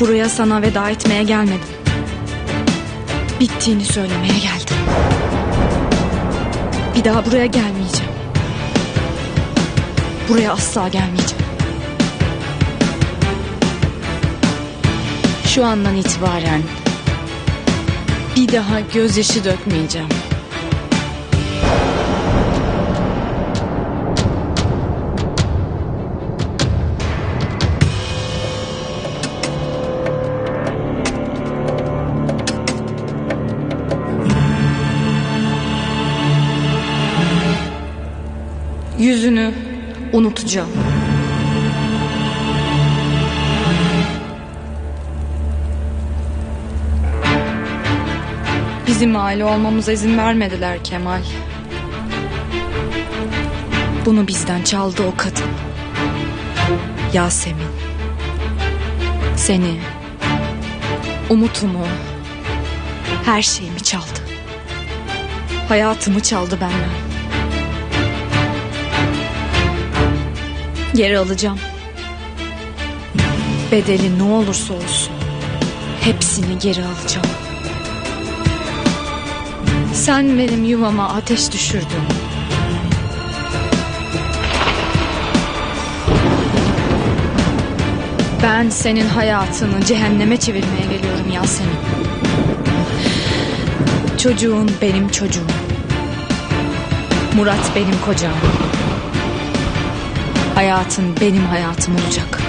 Buraya sana veda etmeye gelmedim. Bittiğini söylemeye geldim. Bir daha buraya gelmeyeceğim. Buraya asla gelmeyeceğim. Şu andan itibaren bir daha gözyaşı dökmeyeceğim. Yüzünü unutacağım. Bizim aile olmamıza izin vermediler Kemal. Bunu bizden çaldı o kadın. Yasemin. Seni, umutumu, her şeyimi çaldı. Hayatımı çaldı benden. Geri alacağım. Bedeli ne olursa olsun. Hepsini geri alacağım. Sen benim yuvama ateş düşürdün. Ben senin hayatını cehenneme çevirmeye geliyorum Yasemin. Çocuğun benim çocuğum. Murat benim kocam. Hayatın benim hayatım olacak.